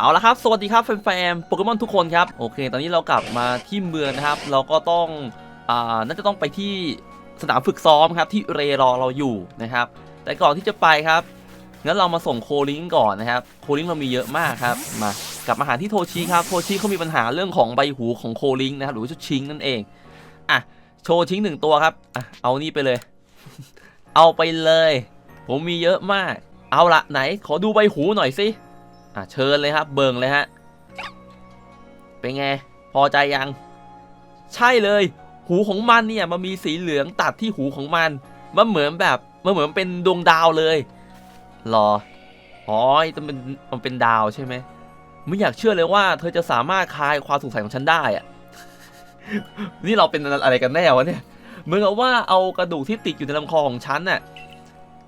เอาละครับ สวัสดีครับแฟนๆโปเกมอนทุกคนครับ โอเค ตอนนี้เรากลับมาที่เมืองนะครับ เราก็ต้อง อ่า น่าจะต้องไปที่สนามฝึกซ้อมครับ ที่เรรอเราอยู่นะครับ แต่ก่อนที่จะไปครับ งั้นเรามาส่งโคลิงก่อนนะครับ โคลิงเรามีเยอะมากครับ มากลับมาหาที่โทชิครับ โทชิเขามีปัญหาเรื่องของใบหูของโคลิงนะครับ หรือว่าชุดชิงนั่นเอง อะ โชว์ชิงหนึ่งตัวครับ อะ เอานี่ไปเลย เอาไปเลย ผมมีเยอะมาก เอาละไหน ขอดูใบหูหน่อยสิ อะเชิญเลยครับ เบิงเลยฮะ เป็นไง พอใจยัง ใช่เลย หูของมันเนี่ยมันมีสีเหลืองตัดที่หูของมัน มันเหมือนแบบมันเหมือนเป็นดวงดาวเลยรออ๋อมันเป็นมันเป็นดาวใช่ไหมไม่อยากเชื่อเลยว่า เธอจะสามารถคลายความสงสัยของฉันได้อะนี่เราเป็นอะไรกันแน่วะเนี่ยเหมือนกับว่าเอากระดูกที่ติดอยู่ในลำคอของฉันน่ะ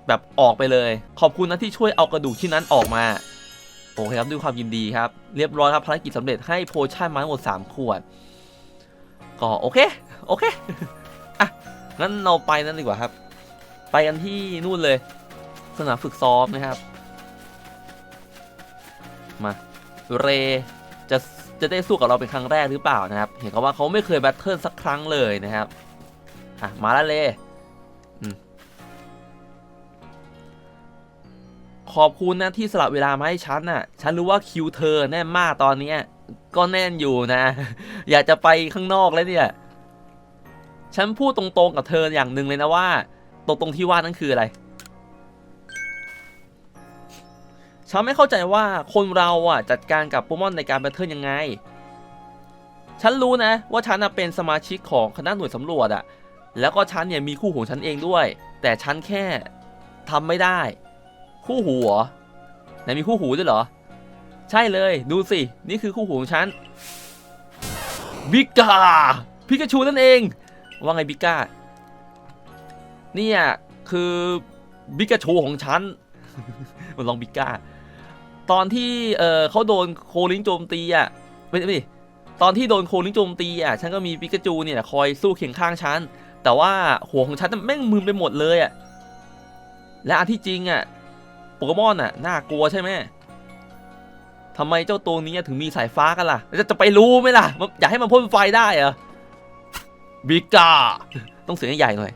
แบบออกไปเลย ขอบคุณนะที่ช่วยเอากระดูกที่นั้นออกมา โอเคครับด้วยความยินดีครับ เรียบร้อยครับภารกิจสำเร็จให้โพชั่นมาทั้งหมด 3 ขวด ก็โอเค โอเค อะ งั้นเราไปนั่นดีกว่าครับ ไปกันที่นู่นเลย สนามฝึกซ้อมนะครับ มา เรจะจะได้สู้กับเราเป็นครั้งแรกหรือเปล่านะครับ เห็นเขาว่าเขาไม่เคยแบทเทิลสักครั้งเลยนะครับ อะ มาแล้วเลย ขอบคุณนะที่สละเวลามาให้ฉันน่ะ ฉันรู้ว่าคิวเธอแน่นมากตอนเนี้ยก็แน่นอยู่นะ อยากจะไปข้างนอกแล้วเนี่ย ฉันพูดตรงๆกับเธออย่างหนึ่งเลยนะว่าตรงๆที่ว่านั่นคืออะไร ฉันไม่เข้าใจว่าคนเราอะจัดการกับโปเกมอนในการแบทเทิลยังไง ฉันรู้นะ ว่าฉันเป็นสมาชิกของคณะหน่วยสำรวจอะ แล้วก็ฉันเนี่ยมีคู่หูของฉันเองด้วย แต่ฉันแค่ทำไม่ได้ คู่หูเหรอไหนมีคู่หูด้วยเหรอ ใช่เลยดูสิ นี่คือคู่หูของฉันบิก้าพิกาชูนั่นเอง ว่าไงบิก้าเนี่ยคือบิกาชูของฉันมันลองบิก้าตอนที่เออเขาโดนโคลิงโจมตีอะไม่ไม่ตอนที่โดนโคลิงโจมตีอะฉันก็มีปิกาจูเนี่ยคอยสู้เคียงข้างฉันแต่ว่าหัวของฉันแม่งมึนไปหมดเลยอะและอันที่จริงอะ โปเกมอนน่ะน่ากลัวใช่ไหมทำไมเจ้าตัวนี้ถึงมีสายฟ้ากันล่ะแล้วจะจะไปรู้ไหมล่ะมันอยากให้มันพ่นไฟได้เหรอบิกาต้องเสียงใหญ่หน่อย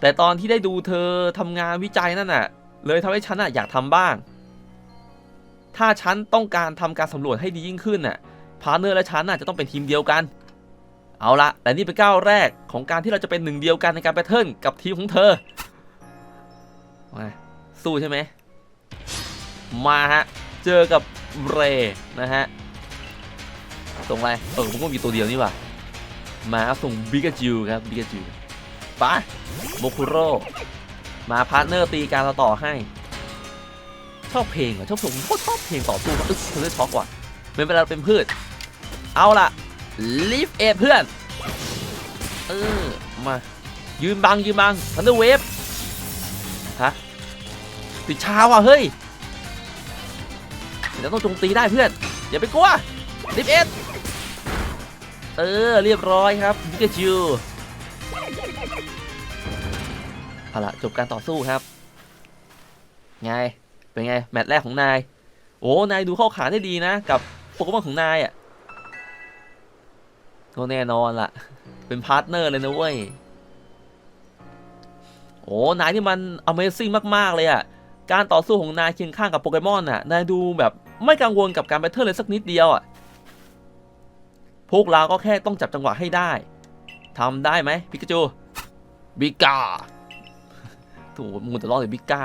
แต่ตอนที่ได้ดูเธอทำงานวิจัยนั่นน่ะ เลยทำให้ฉันน่ะอยากทำบ้าง ถ้าฉันต้องการทำการสำรวจให้ดียิ่งขึ้นน่ะ พาร์เนอร์และฉันน่ะจะต้องเป็นทีมเดียวกัน เอาละและนี่เป็นก้าวแรกของการที่เราจะเป็นหนึ่งเดียวกันในการแบทเทิลกับทีมของเธอมา สู้ใช่ไหมมาฮะ เจอกับเรนะฮะ ส่งอะไร เออผมก็มีตัวเดียวนี่ว่ามาครับส่งบิกาจิวครับบิกาจิวไปโมคุโร่มาพาร์ทเนอร์ตีการต่อให้ ชอบเพลงอะชอบผมโคตรชอบเพลงต่อสู้ครับอึ๊กเธอช็อกว่ะเป็นเวลาเป็นพืช เอาล่ะลีฟเอเพื่อน เออ มา ยืนบังยืนบังทันเดอร์เวฟ ติดชาว่ะเฮ้ยเดี๋ยวต้องโจมตีได้เพื่อน อย่าไปกลัวลิฟเอสเออ เรียบร้อยครับพิกาจูเอาล่ะจบการต่อสู้ครับ ไง เป็นไง แมตช์แรกของนาย โอ้ นายดูเข้าขาได้ดีนะ กับโปเกมอนของนายอะก็แน่นอนล่ะ เป็นพาร์ทเนอร์เลยนะเว้ย โอ้ นายนี่มัน Amazing มาก ๆ เลยอะ การต่อสู้ของนายเคียงข้างกับโปเกมอนน่ะ นายดูแบบไม่กังวลกับการแบทเทิลเลยสักนิดเดียวอะ พวกเราก็แค่ต้องจับจังหวะให้ได้ ทำได้ไหมปิกาจู บิก้าถูกมูแต่รอดเลยบิก้า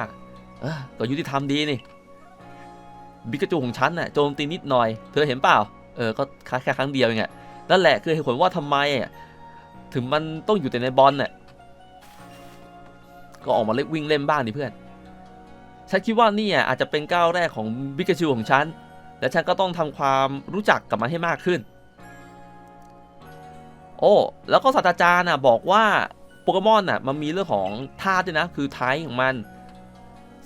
ก็ยุติธรรมดีนี่ บิกาจูของฉันน่ะโจมตีนิดหน่อย เธอเห็นเปล่า เออ ก็แค่ครั้งเดียวเองอะนั่นแหละคือเหตุผลว่าทำไมอะถึงมันต้องอยู่แต่ในบอลน่ะ ก็ออกมาเล่นวิ่งเล่นบ้างดิเพื่อน ฉันคิดว่านี่อะอาจจะเป็นก้าวแรกของบิกาจูของฉัน และฉันก็ต้องทำความรู้จักกับมันให้มากขึ้น โอ้แล้วก็ศาสตราจารย์น่ะบอกว่าโปเกมอนน่ะมันมีเรื่องของธาตุด้วยนะ คือไทป์ของมัน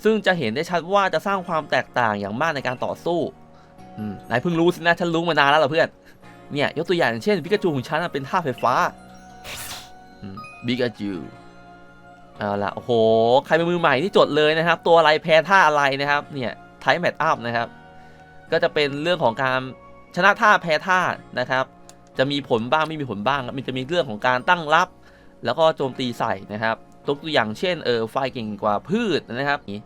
ซึ่งจะเห็นได้ชัดว่าจะสร้างความแตกต่างอย่างมากในการต่อสู้นายเพิ่งรู้สินะฉันรู้มานานแล้วเหรอเพื่อน เนี่ยยกตัวอย่างเช่นปิกาจูของฉันเป็นท่าตุไฟฟ้าบิกาจู เอาละโอ้โห ใครเป็นมือใหม่ที่จดเลยนะครับ ตัวอะไรแพ้ท่าอะไรนะครับ เนี่ยไทป์แมทอัพนะครับ ก็จะเป็นเรื่องของการชนะท่าแพ้ท่านะครับ จะมีผลบ้างไม่มีผลบ้าง มันจะมีเรื่องของการตั้งรับ แล้วก็โจมตีใส่นะครับตัวอย่างเช่นเออไฟเก่งกว่าพืชนะครับนี่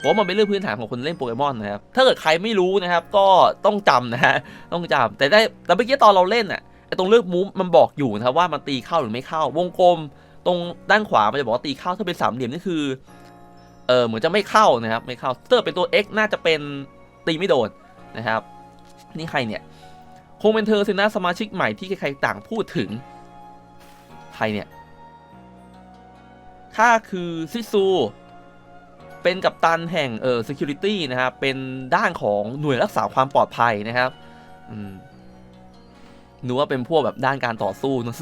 ผมว่ามันเป็นเรื่องพื้นฐานของคนเล่นโปเกมอนนะครับ ถ้าเกิดใครไม่รู้นะครับ ก็ต้องจำนะฮะ ต้องจำแต่ได้แต่เมื่อกี้ตอนเราเล่นอะไอตรงเลือกมูฟมันบอกอยู่นะครับว่ามันตีเข้าหรือไม่เข้าวงกลม ตรงด้านขวามันจะบอกว่าตีเข้าถ้าเป็นสามเหลี่ยมนี่คือเออเหมือนจะไม่เข้านะครับไม่เข้าถ้าเกิดเป็นตัว X น่าจะเป็นตีไม่โดนนะครับ นี่ใครเนี่ยคงเป็นเธอสินะสมาชิกใหม่ที่ใครๆต่างพูดถึงใครเนี่ยข้าคือซิซู เป็นกัปตันแห่งเออ security นะครับ เป็นด้านของหน่วยรักษาความปลอดภัยนะครับ อืมนึกว่าเป็นพวกแบบด้านการต่อสู้นะ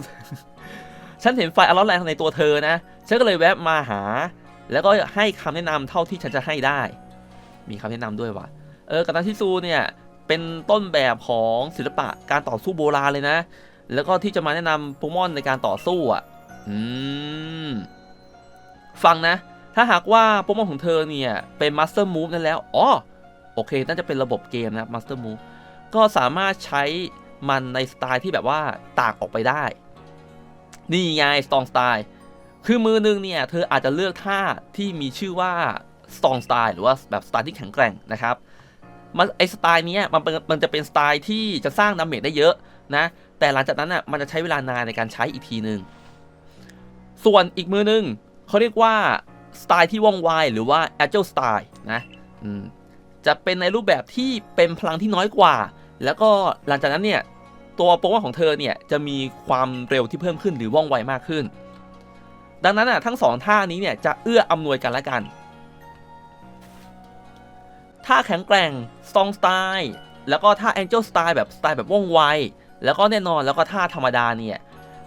ฉันเห็นไฟอลอแรงในตัวเธอนะ ฉันก็เลยแวะมาหา แล้วก็ให้คำแนะนำเท่าที่ฉันจะให้ได้ มีคำแนะนำด้วยว่ะ เออกัปตันซิซูเนี่ย เป็นต้นแบบของศิลปะการต่อสู้โบราณเลยนะ แล้วก็ที่จะมาแนะนำโปเกมอนในการต่อสู้อะ อืม ฟังนะ ถ้าหากว่าโปเกมอนของเธอเนี่ย เป็นมาสเตอร์มูฟนั่นแล้ว อ๋อ โอเค น่าจะเป็นระบบเกมนะครับมาสเตอร์มูฟก็สามารถใช้มันในสไตล์ที่แบบว่าต่างออกไปได้ นี่ไงสตองสไตล์คือมือนึงเนี่ยเธออาจจะเลือกท่าที่มีชื่อว่าสตองสไตล์หรือว่าแบบสไตล์ที่แข็งแกร่งนะครับมันไอสไตล์นี้มันเป็นมันจะเป็นสไตล์ที่จะสร้างดาเมจได้เยอะนะแต่หลังจากนั้นอะมันจะใช้เวลานานในการใช้อีกทีหนึ่งส่วนอีกมือหนึงเขาเรียกว่าสไตล์ที่ว่องไวหรือว่า agile style นะจะเป็นในรูปแบบที่เป็นพลังที่น้อยกว่า แล้วก็หลังจากนั้นเนี่ย ตัวโปรแกรมของเธอเนี่ยจะมีความเร็วที่เพิ่มขึ้นหรือว่องไวมากขึ้น ดังนั้นอะทั้งสองท่านี้เนี่ยจะเอื้ออำนวยกันและกัน ท่าแข็งแกร่ง Strong Style แล้วก็ท่า Angel Style แบบสไตล์แบบว่องไว แล้วก็แน่นอนแล้วก็ท่าธรรมดาเนี่ย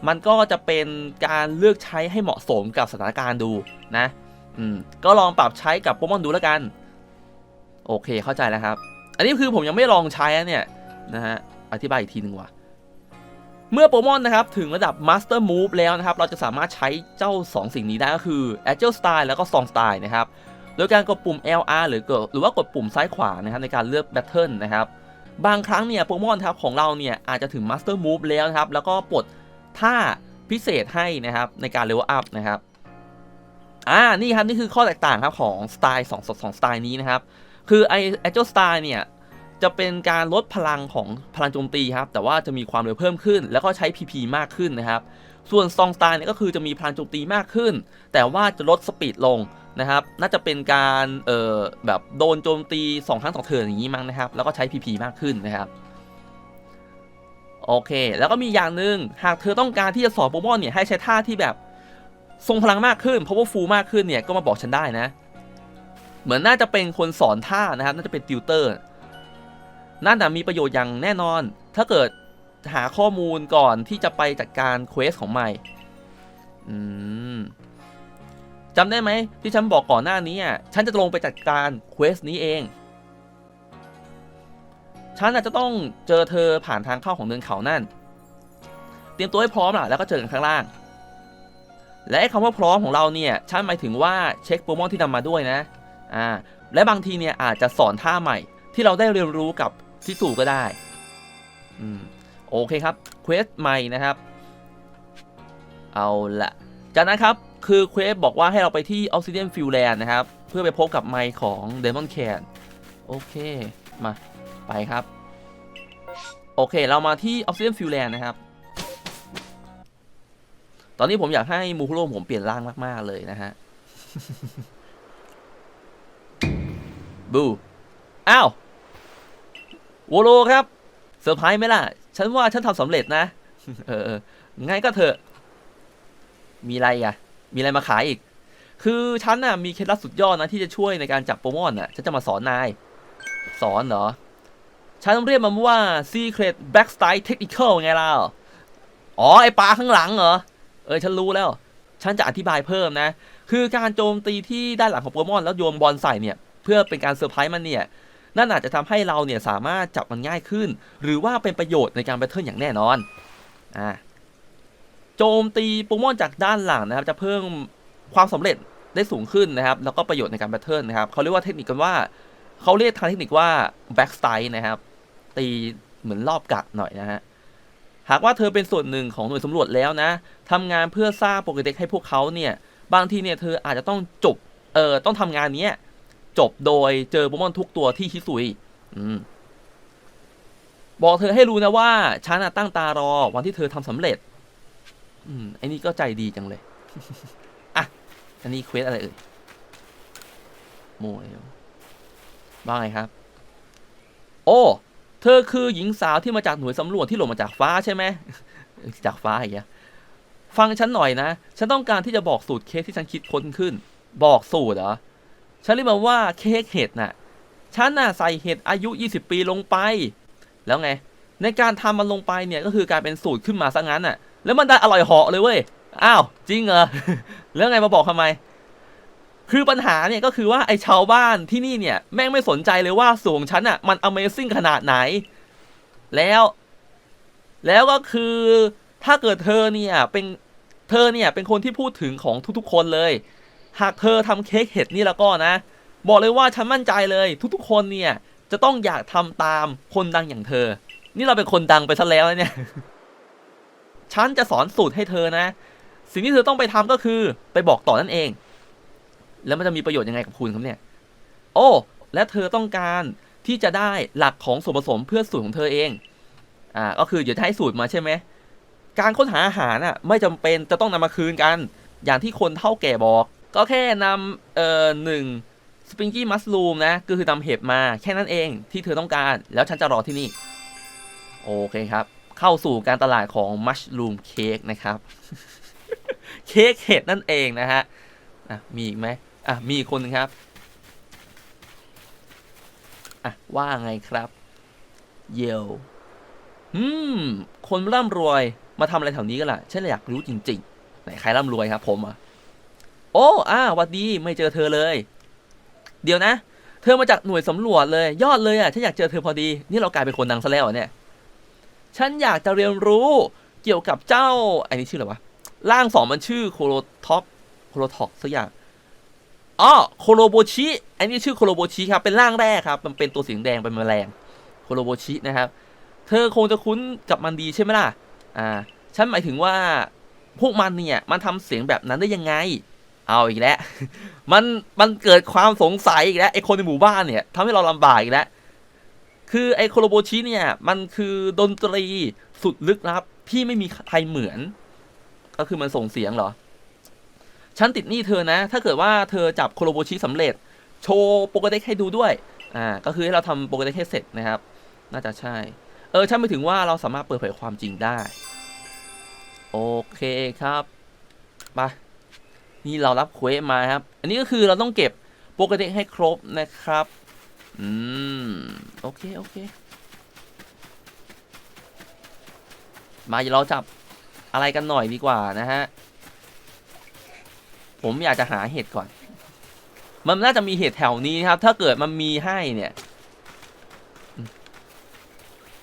มันก็จะเป็นการเลือกใช้ให้เหมาะสมกับสถานการณ์ดูนะอืมก็ลองปรับใช้กับโปเกมอนดูแล้วกัน โอเคเข้าใจแล้วครับ อันนี้คือผมยังไม่ลองใช้เนี่ยนะฮะ อธิบายอีกทีหนึ่งว่ะเมื่อโปเกมอนนะครับถึงระดับ Master Move แล้วนะครับ เราจะสามารถใช้เจ้า 2 สิ่งนี้ได้ก็คือ Agile Style แล้วก็ Song Style นะครับ โดยการกดปุ่ม LR หรือกดหรือว่ากดปุ่มซ้ายขวานะครับในการเลือกแบทเทิลนะครับ บางครั้งเนี่ยโปเกมอนครับของเราเนี่ยอาจจะถึง Master Move แล้วนะครับ แล้วก็ปลดท่าพิเศษให้นะครับในการเลเวลอัพนะครับอ่านี่ครับนี่คือข้อแตกต่างครับของสไตล์2สองสไตล์นี้นะครับคือไอ Agile Style เนี่ย จะเป็นการลดพลังของพลังโจมตีครับ แต่ว่าจะมีความเร็วเพิ่มขึ้น แล้วก็ใช้ PP มากขึ้นนะครับ ส่วน Strong Style เนี่ยก็คือจะมีพลังโจมตีมากขึ้น แต่ว่าจะลดสปีดลงนะครับ น่าจะเป็นการเอ่อแบบโดนโจมตี 2 ครั้งต่อเทิร์นอย่างนี้มั้งนะครับ แล้วก็ใช้ PP มากขึ้นนะครับ โอเค แล้วก็มีอย่างหนึ่งหากเธอต้องการที่จะสอนโปเกมอนเนี่ยให้ใช้ท่าที่แบบทรงพลังมากขึ้น powerful มากขึ้นเนี่ยก็มาบอกฉันได้นะ เหมือนน่าจะเป็นคนสอนท่านะครับ น่าจะเป็นติวเตอร์ น่าจะมีประโยชน์อย่างแน่นอน ถ้าเกิดหาข้อมูลก่อนที่จะไปจัดการเควสของใหม่มจำได้ไหมที่ฉันบอกก่อนหน้านี้อะฉันจะลงไปจัดการเควสนี้เอง ฉันอาจจะต้องเจอเธอผ่านทางเข้าของเนินเขานั่น เตรียมตัวให้พร้อมล่ะแล้วก็เจอกันข้างล่าง และไอ้คำว่าพร้อมของเราเนี่ย ฉันหมายถึงว่าเช็คโปรโมทที่นำมาด้วยนะ อ่า และบางทีเนี่ยอาจจะสอนท่าใหม่ที่เราได้เรียนรู้กับ ทิสูก็ได้ อืม โอเคครับเควสใหม่นะครับ เอาละจากนั้นครับคือเควสบอกว่าให้เราไปที่ Obsidian f i e l d Land นะครับ เพื่อไปพบกับไมค์ของ Demon Can โอเค มา ไปครับ โอเค เรามาที่ Obsidian f i e l d Land นะครับ ตอนนี้ผมอยากให้มูคุโร่ผมเปลี่ยนร่างมาก ๆ เลยนะฮะ บู อ้าว โวโลครับเซอร์ไพรส์ไหมล่ะ ฉันว่าฉันทำสำเร็จนะ เออเอองั้นก็เถอะ มีอะไรอะ มีอะไรมาขายอีก คือฉันน่ะมีเคล็ดลับสุดยอดนะที่จะช่วยในการจับโปเกมอนน่ะ ฉันจะมาสอนนาย สอนเหรอ ฉันเรียกมันว่า Secret Backstyle Technical ไงล่ะ อ๋อ ไอปลาข้างหลังเหรอ เออ ฉันรู้แล้ว ฉันจะอธิบายเพิ่มนะ คือการโจมตีที่ด้านหลังของโปเกมอนแล้วโยนบอลใส่เนี่ย เพื่อเป็นการเซอร์ไพรส์มันเนี่ย นั่นอาจจะทำให้เราเนี่ยสามารถจับมันง่ายขึ้น หรือว่าเป็นประโยชน์ในการแบทเทิลอย่างแน่นอนอ่าโจมตีโปเกมอนจากด้านหลังนะครับ จะเพิ่มความสำเร็จได้สูงขึ้นนะครับ แล้วก็ประโยชน์ในการแบทเทิลนะครับเขาเรียกว่าเทคนิคกันว่าเขาเรียกทางเทคนิคว่า back style นะครับ ตีเหมือนรอบกัดหน่อยนะฮะหากว่าเธอเป็นส่วนหนึ่งของหน่วยสำรวจแล้วนะทำงานเพื่อสร้างโปรเกเด็กให้พวกเขาเนี่ย บางทีเนี่ยเธออาจจะต้องจบ เอ่อ ต้องทำงานนี้ จบโดยเจอโปเกมอนทุกตัวที่ฮิซุยบอกเธอให้รู้นะว่าฉันตั้งตารอวันที่เธอทำสำเร็จ อืมไอ้นี่ก็ใจดีจังเลย อะ อันนี้เควสอะไรเอ่ยโมยว่าไงครับ โอ้ เธอคือหญิงสาวที่มาจากหน่วยสำรวจที่หล่นมาจากฟ้าใช่ไหม จากฟ้าอีกอะฟังฉันหน่อยนะ ฉันต้องการที่จะบอกสูตรเค้กที่ฉันคิดค้นขึ้น บอกสูตรเหรอ ฉันเรียกมันว่าเค้กเห็ดน่ะ ฉันน่ะใส่เห็ดอายุ 20 ปีลงไป แล้วไง ในการทำมันลงไปเนี่ยก็คือการเป็นสูตรขึ้นมาซะงั้นน่ะ แล้วมันได้อร่อยเหาะเลยเว้ย อ้าว จริงเหรอ แล้วไงมาบอกทำไม คือปัญหาเนี่ยก็คือว่าไอ้ชาวบ้านที่นี่เนี่ยแม่งไม่สนใจเลยว่าสูงฉันอะมัน Amazing ขนาดไหน แล้ว แล้วก็คือถ้าเกิดเธอเนี่ยเป็นเธอเนี่ยเป็นคนที่พูดถึงของทุกๆ คนเลย หากเธอทำเค้กเห็ดนี่แล้วก็นะ บอกเลยว่าฉันมั่นใจเลยทุกๆคนเนี่ยจะต้องอยากทำตามคนดังอย่างเธอ นี่เราเป็นคนดังไปซะแล้วเนี่ย ฉันจะสอนสูตรให้เธอนะ สิ่งที่เธอต้องไปทำก็คือไปบอกต่อนั่นเอง แล้วมันจะมีประโยชน์ยังไงกับคุณครับเนี่ย โอ้ และเธอต้องการที่จะได้หลักของส่วนผสมเพื่อสูตรของเธอเอง อ่า ก็คือเดี๋ยวจะให้สูตรมาใช่ไหม การค้นหาอาหารอะ ไม่จำเป็นจะต้องนำมาคืนกัน อย่างที่คนเท่าแก่บอก ก็แค่นำเอ่อหนึ่งสปริงกี้มัสลูมนะก็คือนำเห็บมาแค่นั้นเองที่เธอต้องการ แล้วฉันจะรอที่นี่ โอเคครับ เข้าสู่การตลาดของมัชลูมเค้กนะครับ เค้กเห็ดนั่นเองนะฮะอะมีอีกไหมอะมีอีกคนหนึงครับอะว่าไงครับเยลอืม คนร่ำรวยมาทำอะไรแถวนี้กันล่ะฉันอยากรู้จริง ๆ ไหนใครร่ำรวยครับ ผมอะ โอ้อาวัดดีไม่เจอเธอเลย เดี๋ยวนะ เธอมาจากหน่วยสำรวจเลย ยอดเลยอะฉันอยากเจอเธอพอดี นี่เรากลายเป็นคนดังซะแล้วเนี่ย ฉันอยากจะเรียนรู้เกี่ยวกับเจ้าไอ้นี่ชื่ออะไรวะร่างสองมันชื่อโคโรท็อกโคโรท็อกสักอย่างอ๋อโคโรโบชิอันนี้ชื่อโคโรโบชิครับเป็นร่างแรกครับ มันเป็นตัวสีแดงเป็นแมลงโคโรโบชินะครับ เธอคงจะคุ้นกับมันดีใช่ไหมล่ะ อ่า ฉันหมายถึงว่าพวกมันเนี่ย มันทำเสียงแบบนั้นได้ยังไง เอาอีกแล้ว มัน มันเกิดความสงสัยอีกแล้วไอคนในหมู่บ้านเนี่ยทำให้เราลำบากอีกแล้ว คือไอโคโรโบชิเนี่ย มันคือดนตรีสุดลึกลับที่ไม่มีใครเหมือน ก็คือมันส่งเสียงเหรอ ฉันติดหนี้เธอนะ ถ้าเกิดว่าเธอจับโคโรโบชิสำเร็จ โชว์โปเกเด็กให้ดูด้วย อ่า ก็คือให้เราทำโปเกเด็กให้เสร็จนะครับ น่าจะใช่ เออ ฉันไปถึงว่าเราสามารถเปิดเผยความจริงได้ โอเคครับ ไป นี่เรารับเควสมาครับ อันนี้ก็คือเราต้องเก็บโปกเด็กให้ครบนะครับ อืม โอเค โอเค มาเราจับอะไรกันหน่อยดีกว่านะฮะ ผมอยากจะหาเห็ดก่อน มันน่าจะมีเห็ดแถวนี้นะครับ ถ้าเกิดมันมีให้เนี่ย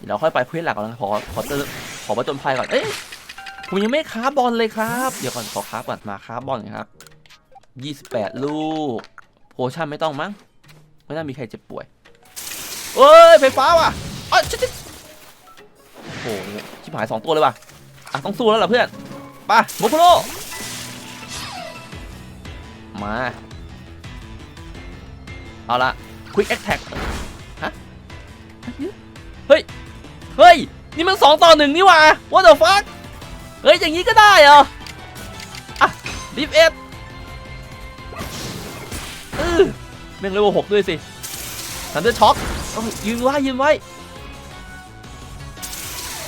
เราค่อยไปเควสหลักก่อนนะขอขอเติมขอประจนภัยก่อน เอ๊ะ ผมยังไม่ค้าบอลเลยครับ เดี๋ยวก่อนขอค้าก่อนมาค้าบอลครับยี่สิบแปดลูก โพชั่นไม่ต้องมั้ง ไม่น่ามีใครเจ็บป่วยเอ้ยไฟฟ้าว่ะอ๋อชิดชิดโอ้โหชิบหายสองตัวเลยว่ะ อะต้องสู้แล้วล่ะเพื่อนไปโมโคโรมา เอาละ Quick Attack ฮะ เฮ้ย เฮ้ย นี่มันสองต่อหนึ่งนี่ว่า What the fuck เฮ้ย อย่างนี้ก็ได้เหรอ อะดิฟเอสเออแม่งเลเวลหกด้วยสิทันเดอร์ช็อคยืนไว้ยืนไว้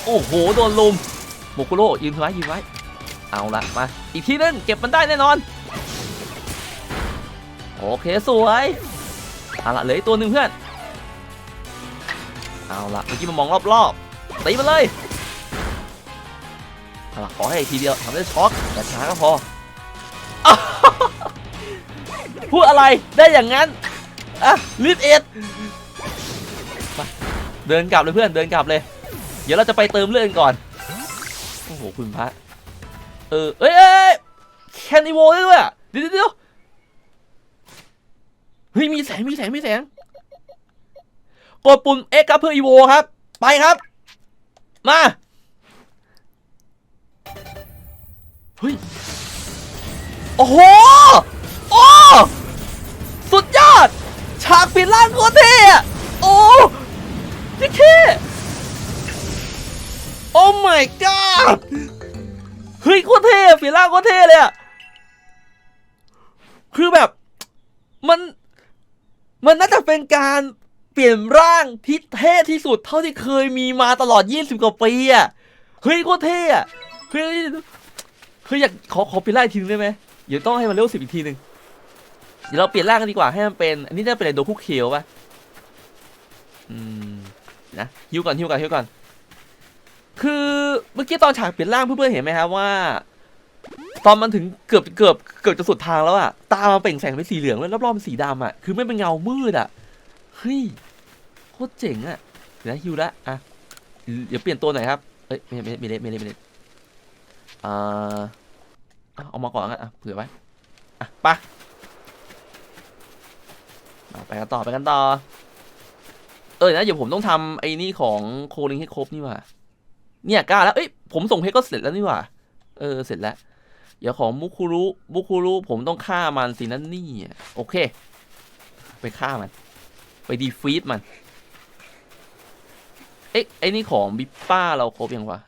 โอ้โห โดนลุมโมกุโร่ยืนไว้ยืนไว้ เอาละมา อีกทีนึงเก็บมันได้แน่นอน โอเคสวย เอาละเหลืออีกตัวหนึ่งเพื่อน เอาละเมื่อกี้มันมองรอบๆตีมันเลย เอาล่ะขอให้ทีเดียวทำได้ช็อกแต่ช้าก็พอ พูดอะไรได้อย่างนั้น อะลิดเอ็ดเดินกลับเลยเพื่อนเดินกลับเลย เดี๋ยวเราจะไปเติมเลือดก่อน โอ้โห คุณพระ เออ เอ้ยแคนนิโวได้ด้วยเดี๋ยวเดี๋ยวเฮ้ยมีแสงมีแสงมีแสง กดปุ่ม X ครับเพื่อ EVO ครับ ไปครับ มา ฮ้ย โอ้โห โอ้ สุดยอด ฉากเปลี่ยนร่างโคตรเท่อะโอ้นี่เท่โอ้ my god เฮ้ยโคตรเท่อะเปลี่ยนร่างโคตรเท่เลยอะคือแบบ มัน มันน่าจะเป็นการเปลี่ยนร่างที่เท่ที่สุดเท่าที่เคยมีมาตลอด 20 กว่าปีอะเฮ้ยโคตรเท่อะเฮ้ย เฮ้ยอยากขอขอเปลี่ยนร่างอีกทีนึงได้ไหมเดี๋ยวต้องให้มันเลเวสิบอีกทีนึงเดี๋ยวเราเปลี่ยนร่างกันดีกว่าให้มันเป็นอันนี้น่าเป็นอะไรโดคุเคียวป่ะอืมนะฮิวก่อนฮิวก่อนฮิวก่อน คือเมื่อกี้ตอนฉากเปลี่ยนร่างเพื่อนๆเห็นไหมครับว่า ตอนมันถึงเกือบเกือบเกือบจะสุดทางแล้วอะตามันเปล่งแสงเป็นสีเหลืองแล้วรอบๆเป็นสีดำอะคือไม่เป็นเงามืดอะเฮ้ยโคตรเจ๋งอะเดี๋ยวฮิวละอะเดี๋ยวเปลี่ยนตัวหน่อยครับเอ้ยไม่ไม่ไม่เล่นไม่เล่นไม่เล่นอ่า เอาเอามาก่อนกันอะเผื่อไว้อะไปมาไปกันต่อไปกันต่อ เออนะเดี๋ยวผมต้องทำไอ้นี่ของโคลิงให้ครบนี่ว่าเนี่ยกล้าแล้วเอ้ยผมส่งเพชรก็เสร็จแล้วนี่ว่าเออเสร็จแล้ว เดี๋ยวของมุคุรุมุคุรุผมต้องฆ่ามันสินั่นนี่โอเค ไปฆ่ามัน ไปดีฟีดมันเอ๊ะไอ้นี่ของบิปป้าเราครบยังวะ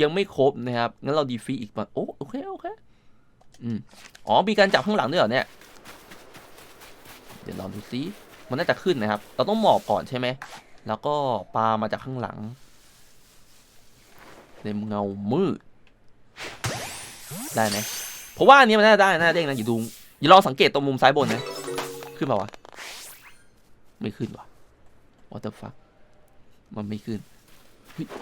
ยังไม่ครบนะครับ งั้นเราดีฟีอีกป่ะโอ้โอเคโอเคอืมอ๋อมีการจับข้างหลังด้วยเหรอเนี่ยเดี๋ยวลองดูซิมันน่าจะขึ้นนะครับ เราต้องหมอบก่อนใช่ไหม แล้วก็ปามาจากข้างหลัง ในเงามืด ได้ไหมเพราะว่าอันนี้มันน่าจะได้น่าเด้งนะอย่าดูอย่าลองสังเกตตรงมุมซ้ายบนนะ ขึ้นมาวะ ไม่ขึ้นวะ what the fuck มันไม่ขึ้นเฮ้ยอื้อ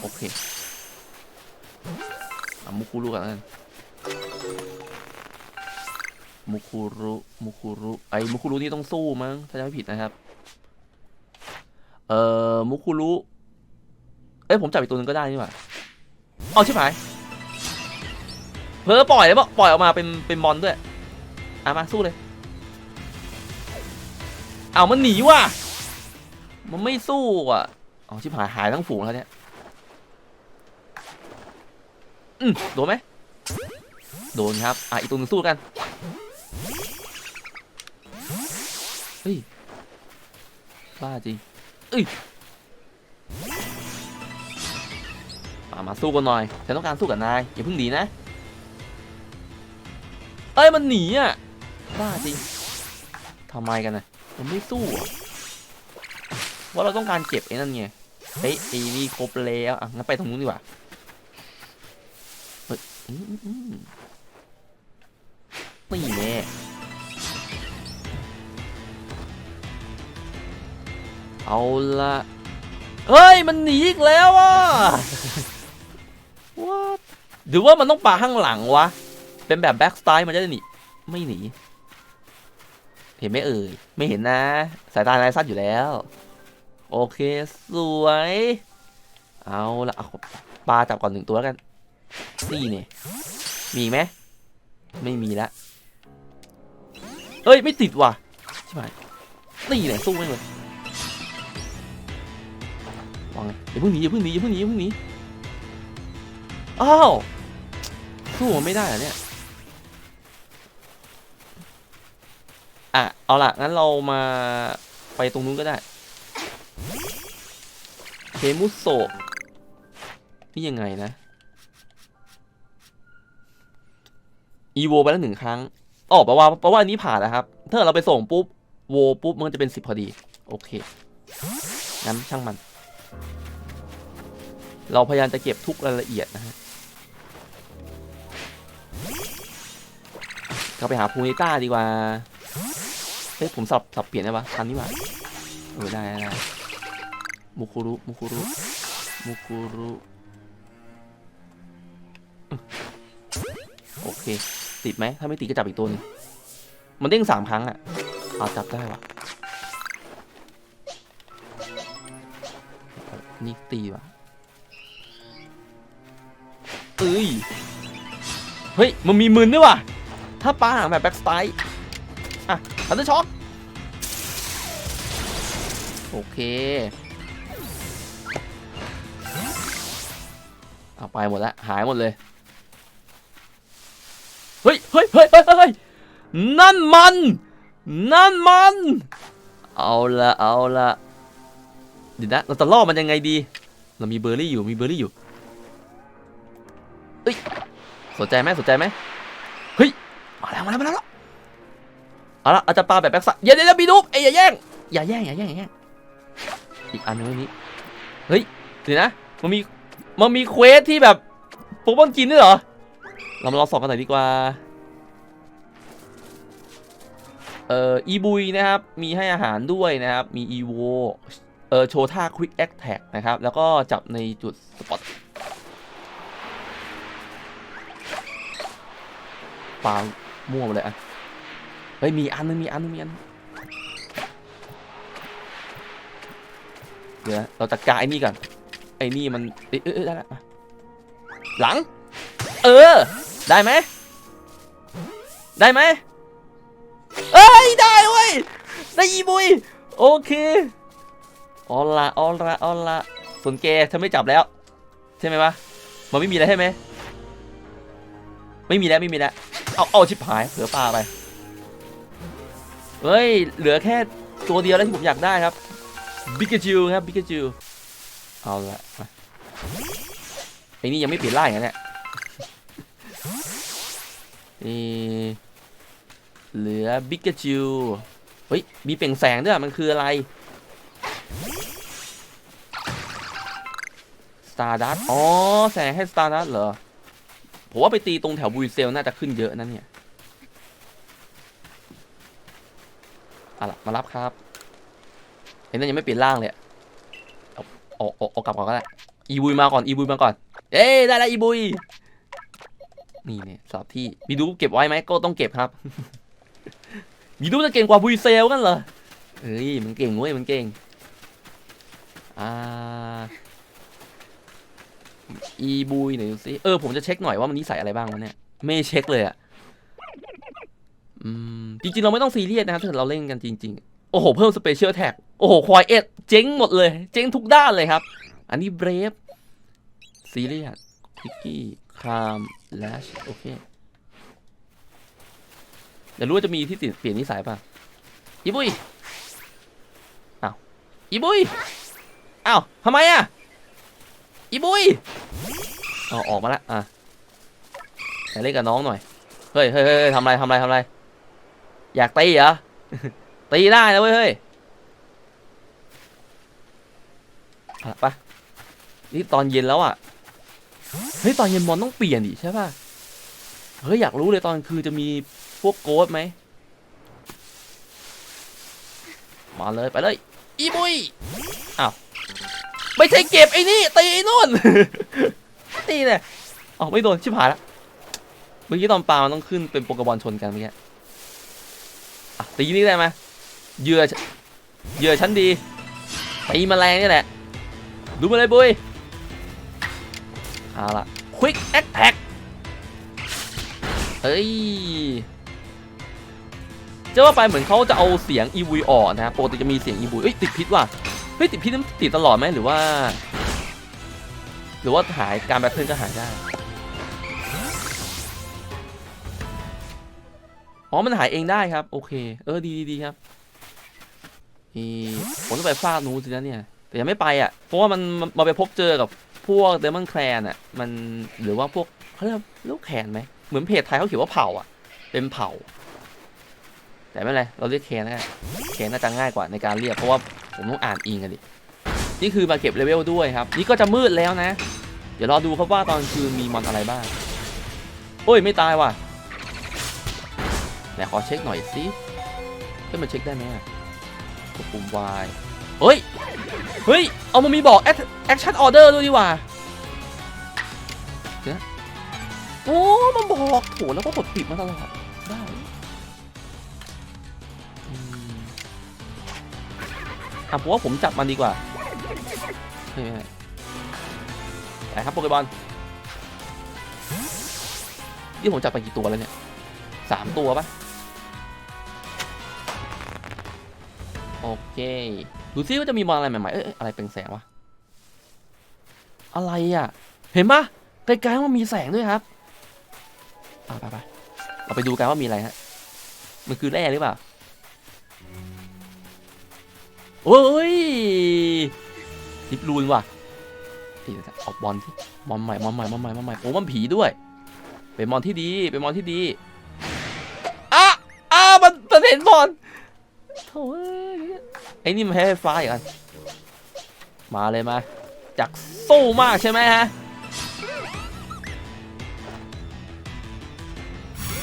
โอเคเอามุคุรุกันนมุคุรุมุคุรุไอ้มุคุรุนี่ต้องสู้มั้งถ้าจะไม่ผิดนะครับ เอ่อมุคุรุเอ้ยผมจับอีกตัวหนึงก็ได้นี่หว่าเอาชิบหายเพอปล่อยแล้วปล่อยออกมาเป็นเป็นมอนด้วยอะมาสู้เลย เอามันหนีว่ะ มันไม่สู้อะ เอาชิบหายหายทั้งฝูงแล้วเนี่ย อืมโดนไหม โดนครับ อะ อีกตัวหนึงสู้กัน เฮ้ย บ้าจริงเอ้ยมามาสู้กันหน่อย ฉันต้องการสู้กับนาย อย่าเพิ่งหนีนะ เอ้ย มันหนีอะ บ้าจริงทำไมกันนะมันไม่สู้อะว่าเราต้องการเก็บไอ้นั่นไง เฮ้ยไอ้นี่ครบแล้วอะงั้นไปตรงนู้นดีกว่าเฮ้ยอืมอืมอืมนี่แน่เอาละเฮ้ย มันหนีอีกแล้วอะว้าหรือว่ามันต้องปาข้างหลังวะ เป็นแบบแบ็กสไตล์มันจะได้หนี ไม่หนี เห็นไหมเอ่ย ไม่เห็นนะ สายตานายสั้นอยู่แล้ว โอเค สวย เอาละเอาปลาจับก่อนหนึ่งตัวแล้วกันนี่เนี่ย มีไหม ไม่มีละเอ้ย ไม่ติดว่ะ ใช่ไหมนี่เนี่ยสู้ไม่เลยวางอย่าเพิ่งหนีอย่าเพิ่งหนีอย่าเพิ่งหนีอย่าเพิ่งหนี อ้าว สู้ไม่ได้เหรอเนี่ย อะ เอาล่ะ งั้นเรามาไปตรงนู้นก็ได้ เคมุโซะนี่ยังไงนะ อีโวไปแล้วหนึ่งครั้งอ๋อแปลว่าแปลว่าอันนี้ผ่านนะครับ ถ้าเราไปส่งปุ๊บ โวปุ๊บ มันจะเป็นสิบพอดี โอเค งั้นช่างมัน เราพยายามจะเก็บทุกรายละเอียดนะฮะก็ไปหาพูนิต้าดีกว่า เฮ้ย ผมสับสับเปลี่ยนได้ปะทันนี่ปะเออได้ได้ได้ มุคุรุมุคุรุมุคุรุโอเค ติดไหม ถ้าไม่ติดก็จับอีกตัวนึงมันเด้งสามครั้งอะเอาจับได้วะนี่ตีวะเอ้ย เฮ้ย มันมีมืนด้วยว่ะ ถ้าปลาหางแบบแบ็กสไตล์อะทันเดอร์ช็อคโอเค เอาไปหมดแล้วหายหมดเลยเฮ้ยเฮ้ยเฮ้ยเฮ้ยเฮ้ยนั่นมัน นั่นมัน เอาละเอาละเดี๋ยวนะเราจะล่อมันยังไงดี เรามีเบอร์รี่อยู่มีเบอร์รี่อยู่เอ้ยสนใจไหมสนใจไหมเฮ้ยมาแล้วมาแล้วมาแล้วเอาละอาจจะปาแบบแบ็กซ์เดี๋ยวเดี๋ยวบีดูเอ้ยอย่าแย่งอย่าแย่งอย่าแย่งอย่าแย่งอีกอันนึงอันนี้เฮ้ยเดี๋ยวนะมันมี มันมีเควสที่แบบโปเกมอนกินด้วยเหรอ เรามาลองสอบกันหน่อยดีกว่า เอ่อ อีบุยนะครับ มีให้อาหารด้วยนะครับ มีอีโว เอ่อ โชท่า Quick Attack นะครับ แล้วก็จับในจุดสปอตปามั่วหมดเลยอะ เฮ้ย มีอันนึงมีอันนึงมีอันนึงเดี๋ยวเราจัดการไอ้นี่ก่อน อ้นี่มันเอ้ยเอ้ยเอ้ยได้แล้วมาหลัง เออ ได้ไหม ได้ไหมเอ้ย ได้เว้ย ได้อีบุย โอเคเอาละเอาละเอาละส่วนแกเธอไม่จับแล้ว ใช่ไหมวะ มันไม่มีแล้วใช่ไหม ไม่มีแล้วไม่มีแล้ว เอาเอาชิบหายเผือปลาไป เฮ้ย เหลือแค่ตัวเดียวแล้วที่ผมอยากได้ครับ บิกาจูครับ บิกาจู เอาละไอ้นี่ยังไม่เปลี่ยนร่างอย่างนั้นแหละนี่เหลือบิกาจูเฮ้ย มีเปล่งแสงด้วย มันคืออะไรสตาร์ดัตอ๋อ แสงให้สตาร์ดัตเหรอ ผมว่าไปตีตรงแถวบุยเซลน่าจะขึ้นเยอะนั่นเนี่ยเอาล่ะ มารับครับ เห็นนั่นยังไม่เปลี่ยนร่างเลย ออาเอาเอกลับก่อนก็ได้อีบุยมาก่อนอีบุยมาก่อน เอ้ได้แล้วอีบุยนี่เนี่ยสอบที่มีดูเก็บไว้ไหมก็ต้องเก็บครับมีดูจะเก่งกว่าบุยเซลกันเหรอเฮ้ยมันเก่งเว้ยมันเก่งอ่าอีบุยหน่อยดูสิเออผมจะเช็คหน่อยว่ามันนิสัยอะไรบ้างวะเนี่ยไม่เช็คเลยอะอืมจริงๆเราไม่ต้องซีเรียสนะครับถ้าเกิดเราเล่นกันจริง ๆ โอ้โห เพิ่มสเปเชียลแท็ก โอ้โหควายเอ็ดเจ๊งหมดเลย เจ๊งทุกด้านเลยครับ อันนี้เบรฟซีเรียสพิกกี้ครามแลชโอเคเดี๋ยวรู้ว่าจะมีที่ติดเปลี่ยนนิสัยป่ะอีบุยอ้าวอีบุยอ้าวทำไมอะอีบุยเอาออกมาละอะไหนเล่นกับน้องหน่อยเฮ้ยเฮ้ยเฮ้ยทำไรทำไรทำไรอยากตีเหรอตีได้นะเว้ยเฮ้ย อะไปะนี่ตอนเย็นแล้วอะ เฮ้ยตอนเย็นมอนต้องเปลี่ยนดิใช่ป่ะ เฮ้ยอยากรู้เลยตอนคืนจะมีพวกโกดไหม มาเลยไปเลย อีบุยอ้าวไม่ใช่เก็บไอ้นี่ตีไอ้นู่นตีเนี่ยอ๋อไม่โดนชิบหายละเมื่อกี้ตอนปลามันต้องขึ้นเป็นโปเกมอนชนกันเมื่อกี้อ่ตีนี่ได้ไหมเหยื่อเหยื่อชั้นดีตีแมลงนี่แหละ ดูมาเลยบุยเอาละ quick attack เฮ้ยจะว่าไปเหมือนเขาจะเอาเสียงอีวุยออกนะปกติจะมีเสียงอีวุยเอ้ยติดพิษว่ะเฮ้ยติดพิษนั้นติดตลอดไหมหรือว่า หรือว่าหายการแบทเทิลก็หายได้อ๋อมันหายเองได้ครับ โอเค เออดีดีครับนี่ผมต้องไปฟาดนู้นสินะเนี่ย แต่ยังไม่ไปอะ เพราะว่ามันมาไปพบเจอกับพวกเดมอนแคลนอะ มันหรือว่าพวกเขาเรียกลูกแคนไหม เหมือนเพจไทยเขาเขียนว่าเผ่าอะ เป็นเผ่าแต่ไม่เป็นไรเราเรียกแคนนะแคนน่าจะง่ายกว่าในการเรียก เพราะว่าผมต้องอ่านอิงกันดิ นี่คือมาเก็บเลเวลด้วยครับ นี่ก็จะมืดแล้วนะ เดี๋ยวรอดูครับว่าตอนคืนมีมอนอะไรบ้าง โอ้ยไม่ตายว่ะไหนขอเช็คหน่อยสิเฮ้ยมันเช็คได้ไหมอะกดปุ่ม Y เฮ้ย เฮ้ย เอามามีบอก action order ด้วยดีกว่าเดี๋ยวนะโอ้ มันบอกโหแล้วก็กดปิดมาตลอด ได้อืมอะผมว่าผมจับมันดีกว่าไม่ไม่ไม่ไหนครับโปเกมอนนี่ผมจับไปกี่ตัวแล้วเนี่ยสามตัวปะโอเค ดูซิว่าจะมีมอนอะไรใหม่ๆ เอ้ยอะไรเป็นแสงวะ อะไรอะ เห็นปะไกลๆว่ามีแสงด้วยครับไปไปไปเราไปดูกันว่ามีอะไรฮะ มันคือแร่หรือเปล่า โอ้ยทิปลูนว่ะพี่จะออกบอลที่มอนใหม่มอนใหม่มอนใหม่มอนใหม่โอ้มันผีด้วย เป็นมอนที่ดี เป็นมอนที่ดีอะอะมันมันเห็นบอลโถ่ ไอ้นี่มันแพ้ไฟฟ้าอีกอันมาเลยมาจากสู้มากใช่ไหมฮะ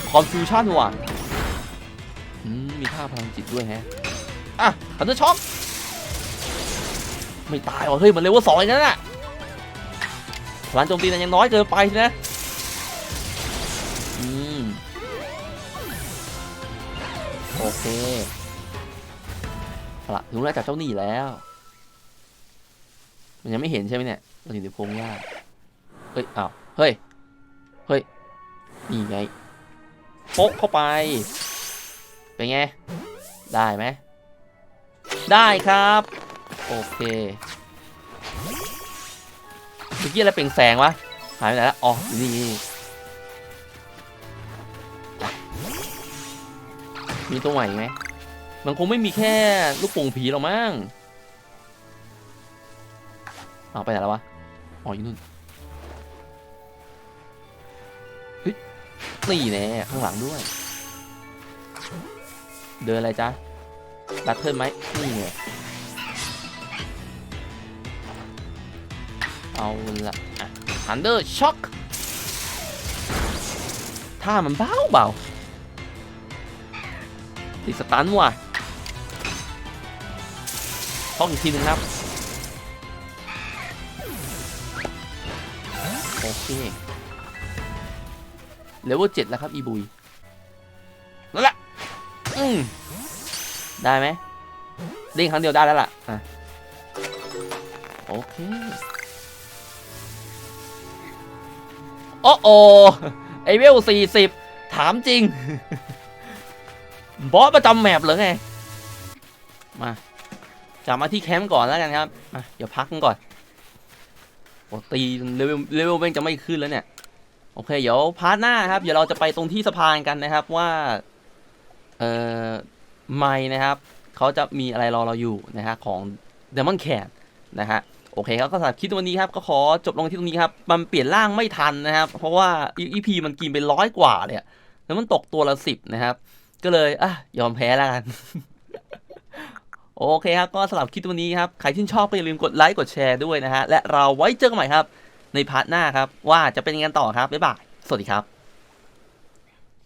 คอนฟิวชั่นว่ะมีท่าพลังจิตด้วยฮะ อะคันเดอร์ช็อคไม่ตายว่ะเฮ้ย มันเร็วกว่าสองอีกนั่นน่ะพลังโจมตีนั้นยังน้อยเกินไปนะอืม โอเค ละรู้แล้วจากเจ้าหนี้แล้ว มันยังไม่เห็นใช่ไหมเนี่ยมันอยู่ในพงหญ้าเฮ้ยอ้าวเฮ้ย เฮ้ย นี่ไงโป๊กเข้าไป เป็นไง ได้ไหม ได้ครับ โอเคเมื่อกี้อะไรเปล่งแสงวะ หายไปไหนแล้วอ๋ออยู่นี่ มีตัวใหม่ไหม มันคงไม่มีแค่ลูกโป่งผีหรอกมั้งเอาไปไหนแล้ววะ อ๋ออยู่นู่นเฮ้ยนี่แน่ข้างหลังด้วย เดินอะไรจ๊ะบัตเทิลไหมนี่ไงเอาละฮันเดอร์ช็อคถ้ามันเบาเบาติดสตันว่ะ ช็อคอีกทีหนึงครับ โอเคเลเวลเจ็ดแล้วครับ อีบุยนั่นแหละอืมได้ไหมเด้งครั้งเดียวได้แล้วล่ะอะโอเคโอ้โอไอเวลสี่สิบถามจริง บอสประจำแมปเหรอไง มา จะมาที่แคมป์ก่อนแล้วกันครับเดี๋ยวพักกันก่อนโอ้ตีเลเวลเลเวลแม่งจะไม่ขึ้นแล้วเนี่ย โอเค เดี๋ยวพาร์ทหน้าครับ เดี๋ยวเราจะไปตรงที่สะพานกันนะครับว่า เอ่อ ไม่นะครับ เขาจะมีอะไรรอเราอยู่นะฮะของ Demon Cat นะฮะโอเคครับก็สำหรับคลิปวันนี้ครับ ก็ขอจบลงที่ตรงนี้ครับ มันเปลี่ยนร่างไม่ทันนะครับ เพราะว่า EP มันกินไปร้อยกว่าเลยแล้วมันตกตัวละสิบนะครับ ก็เลยอะยอมแพ้แล้วกัน โอเคครับก็สำหรับคลิปวันนี้ครับ ใครที่ชอบก็อย่าลืมกดไลค์กดแชร์ด้วยนะฮะ และเราไว้เจอกันใหม่ครับ ในพาร์ทหน้าครับ ว่าจะเป็นยังไงต่อครับ บ๊ายบาย สวัสดีครับ